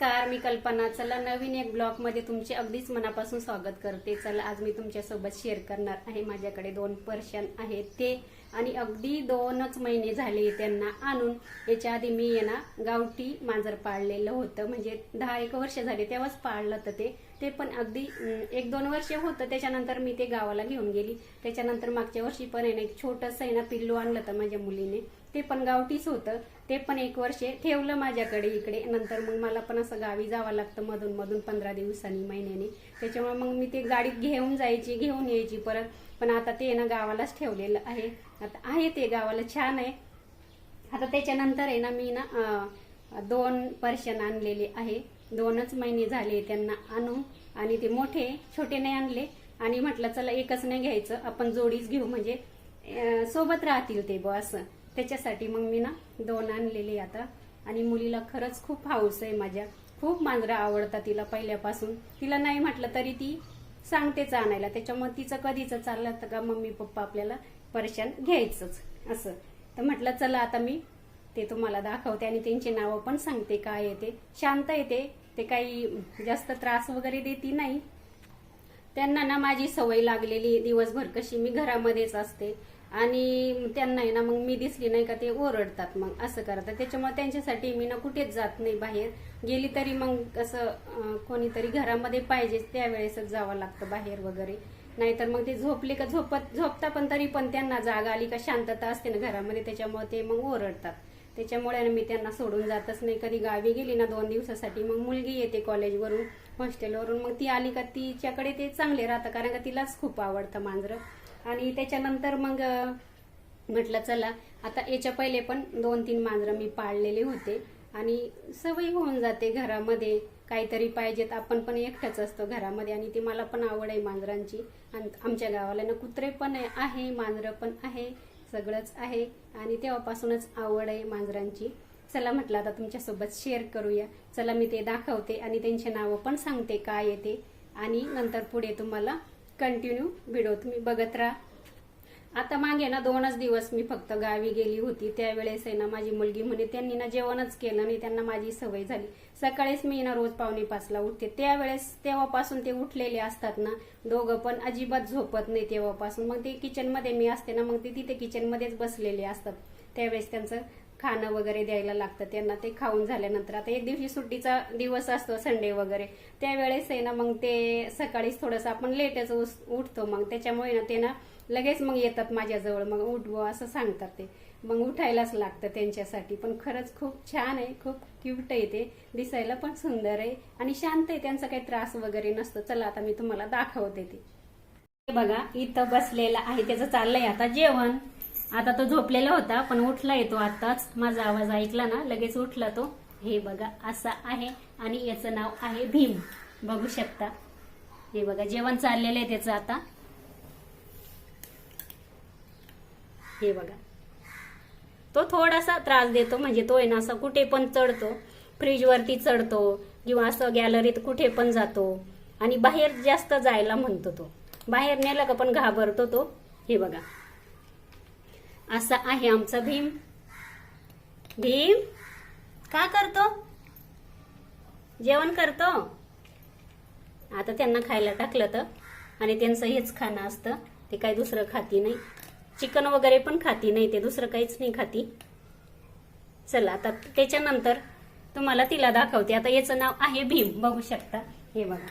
नमस्कार मी कल्पना. चला नवीन एक ब्लॉगमध्ये तुमचे अगदीच मनापासून स्वागत करते. चला आज मी तुमच्यासोबत शेअर करणार आहे. माझ्याकडे दोन पर्शन आहेत ते. आणि अगदी दोनच महिने झाले त्यांना आणून. याच्या आधी मी आहे ना गावठी मांजर पाळलेलं होतं. म्हणजे दहा एक वर्ष झाले तेव्हाच पाळलं होतं ते. ते पण अगदी एक दोन वर्ष होतं त्याच्यानंतर मी ते गावाला घेऊन गेली. त्याच्यानंतर मागच्या वर्षी पण आहे ना एक छोटंसं आहे ना पिल्लू आणलं होतं माझ्या मुलीने. ते पण गावठीच होतं. ते पण एक वर्ष ठेवलं माझ्याकडे इकडे. नंतर मग मला पण असं गावी जावं लागतं मधून मधून पंधरा दिवसांनी महिन्याने. त्याच्यामुळे मग मी ते गाडीत घेऊन जायची घेऊन यायची परत. पण आता ते ना गावालाच ठेवलेलं आहे. आता आहे ते गावाला छान आहे. आता त्याच्यानंतर आहे ना मी ना दोन पर्शन आणलेले आहे. दोनच महिने झाले त्यांना आणू आणि ते मोठे छोटे नाही आणले. आणि म्हटलं चला एकच नाही घ्यायचं. आपण जोडीच घेऊ. म्हणजे सोबत राहतील ते ब असं. त्याच्यासाठी मग मी ना दोन आणलेले आता. आणि मुलीला खरंच खूप हाऊस आहे माझ्या. खूप मांजरं आवडतात तिला पहिल्यापासून. तिला नाही म्हटलं तरी ती सांगतेच आणायला. त्याच्यामुळे तिचं कधीच चाललं तर का मम्मी पप्पा आपल्याला परेशान घ्यायचंच. असं. तर म्हटलं चला आता मी ते तुम्हाला दाखवते आणि त्यांची नावं पण सांगते काय येते शांत येते ते. काही जास्त त्रास वगैरे देती नाही. त्यांना ना माझी सवय लागलेली दिवसभर कशी मी घरामध्येच असते. आणि त्यांना ना मग मी दिसली नाही का ते ओरडतात मग असं करतात. त्याच्यामुळे त्यांच्यासाठी मी ना कुठेच जात नाही बाहेर. गेली तरी मग असं कोणीतरी घरामध्ये पाहिजे त्यावेळेसच जावं लागतं बाहेर वगैरे. नाहीतर मग ते झोपले का झोपत झोपता पण तरी पण त्यांना जागा आली का शांतता असते ना घरामध्ये त्याच्यामुळे ते मग ओरडतात. त्याच्यामुळे मी त्यांना सोडून जातच नाही. कधी गावी गेली ना दोन दिवसासाठी मग मुलगी येते कॉलेजवरून हॉस्टेलवरून. मग ती आली का तिच्याकडे ते चांगले राहतं कारण का तिलाच खूप आवडतं मांजरं. आणि त्याच्यानंतर मग म्हटलं चला आता याच्या पहिले पण दोन तीन मांजरं मी पाळलेले होते. आणि सवय होऊन जाते घरामध्ये. काहीतरी पाहिजेत. आपण पण एकटंच असतो घरामध्ये आणि ती मला पण आवड आहे मांजरांची. आणि आमच्या गावाला ना कुत्रे पण आहे- आहे मांजरं पण आहे. सगळंच आहे आणि तेव्हापासूनच आवड आहे मांजरांची. चला म्हटलं आता तुमच्यासोबत शेअर करूया. चला मी ते दाखवते आणि त्यांचे नावं पण सांगते काय येते आणि नंतर पुढे तुम्हाला कंटिन्यू व्हिडिओ तुम्ही बघत राहा. आता मागे ना दोनच दिवस मी फक्त गावी गेली होती. त्यावेळेस आहे ना माझी मुलगी म्हणे त्यांनी ना जेवणच केलं नाही त्यांना माझी सवय झाली. सकाळीच मी ना रोज पावणे पाचला उठते. त्यावेळेस तेव्हापासून ते उठलेले असतात ना दोघं पण अजिबात झोपत नाही तेव्हापासून. मग ते किचनमध्ये मी असते ना मग ते तिथे किचनमध्येच बसलेले असतात. त्यावेळेस त्यांचं खाणं वगैरे द्यायला लागतं. त्यांना ते खाऊन झाल्यानंतर आता एक दिवशी सुट्टीचा दिवस असतो संडे वगैरे. त्यावेळेस आहे ना मग ते सकाळीच थोडंसं आपण लेटच उस- उठतो. मग त्याच्यामुळे ना ते ना लगेच मग येतात माझ्याजवळ. मग उठवं असं सांगतात ते. मग उठायलाच लागतं त्यांच्यासाठी. पण खरंच खूप छान आहे खूप क्यूट आहे ते. दिसायला पण सुंदर आहे आणि शांत आहे. त्यांचा काही त्रास वगैरे नसतो. चला आता मी तुम्हाला दाखवते ते. हे बघा इथं बसलेला आहे. त्याचं चाललंय आता जेवण. आता तो झोपलेला होता पण उठला येतो आताच माझा आवाज ऐकला ना लगेच उठला तो. हे बघा असा आहे आणि याचं नाव आहे भीम. बघू शकता. हे बघा जेवण चाललेलं आहे त्याचं आता. हे बघा. तो थोडासा त्रास देतो म्हणजे तो आहे ना असं कुठे पण चढतो. फ्रीजवरती चढतो किंवा असं गॅलरीत कुठे पण जातो. आणि बाहेर जास्त जायला म्हणतो तो. बाहेर नेला का पण घाबरतो तो. हे बघा. असा आहे आमचा भीम. भीम का करतो? जेवण करतो? आता त्यांना खायला टाकलं तर. आणि त्यांचं हेच खाणं असतं. ते काही दुसरं खाती नाही. चिकन वगैरे पण खाती नाही. ते दुसरं काहीच नाही खाती. चला आता त्याच्यानंतर तुम्हाला तिला दाखवते. आता याचं नाव आहे भीम. बघू शकता. हे बघा.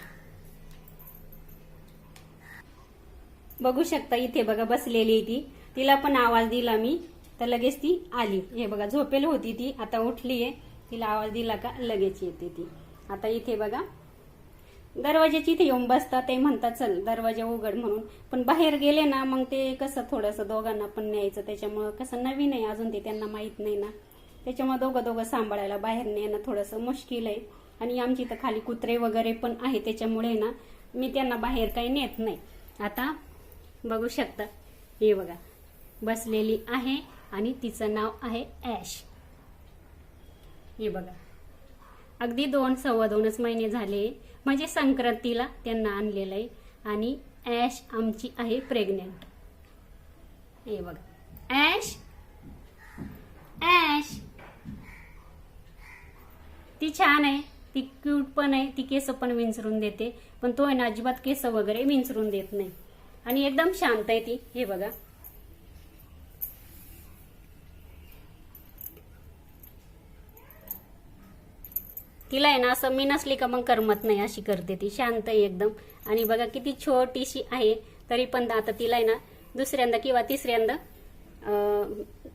बघू शकता इथे बघा बसलेली ती. तिला पण आवाज दिला मी. तर लगेच ती आली. हे बघा झोपेल होती ती. आता उठली आहे तिला आवाज दिला का लगेच येते ती. आता इथे बघा. दरवाज्याची इथे येऊन बसतात. ते म्हणतात चल दरवाजा उघड म्हणून. पण बाहेर गेले ना मग ते कसं थोडंसं दोघांना पण न्यायचं. त्याच्यामुळं कसं नवीन आहे अजून ते त्यांना माहीत नाही ना. त्याच्यामुळे दोघं दोघं सांभाळायला बाहेर नेणं थोडंसं मुश्किल आहे. आणि आमची इथं खाली कुत्रे वगैरे पण आहे. त्याच्यामुळे ना मी त्यांना बाहेर काही नेत नाही. आता बघू शकता. हे बघा. बसलेली आहे आणि तिचं नाव आहे ॲश. हे बघा. अगदी दोन सव्वा दोनच महिने झाले. म्हणजे संक्रांतीला त्यांना आणलेलं आहे आणि ॲश आमची आहे प्रेग्नेंट. हे बघा. ॲश? ॲश? ती छान आहे. ती क्यूट पण आहे. ती केस पण विंचरून देते. पण तो आहे ना अजिबात केस वगैरे विंचरून देत नाही. आणि एकदम शांत आहे ती. हे बघा. तिला आहे ना असं मी नसली का मग करमत नाही अशी करते ती शांत आहे एकदम. आणि बघा किती छोटीशी आहे तरी पण आता तिला आहे ना दुसऱ्यांदा किंवा तिसऱ्यांदा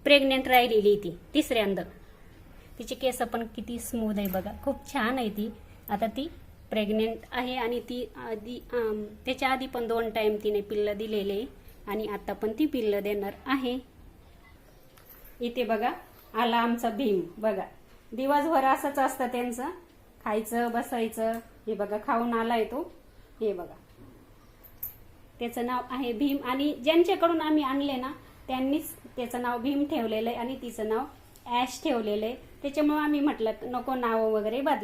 प्रेग्नेंट राहिलेली ती तिसऱ्यांदा. तिचे केस पण किती स्मूथ आहे बघा. खूप छान आहे ती. आता ती प्रेग्नेंट आहे आणि ती आधी त्याच्या आधी पण दोन टाइम तिने पिल्लं दिलेले आणि आता पण ती पिल्लं देणार आहे. इथे बघा आला आमचा भीम. बघा दिवसभर असंच असतं त्यांचं. खायचं बसायचं हे बघा खाऊन आलाय तो. हे बघा. त्याचं नाव आहे भीम. आणि ज्यांच्याकडून आम्ही आणले ना त्यांनीच त्याचं नाव भीम ठेवलेलं आहे आणि तिचं नाव ॲश ठेवलेलं आहे. त्याच्यामुळे आम्ही म्हटलं नको नाव वगैरे बदला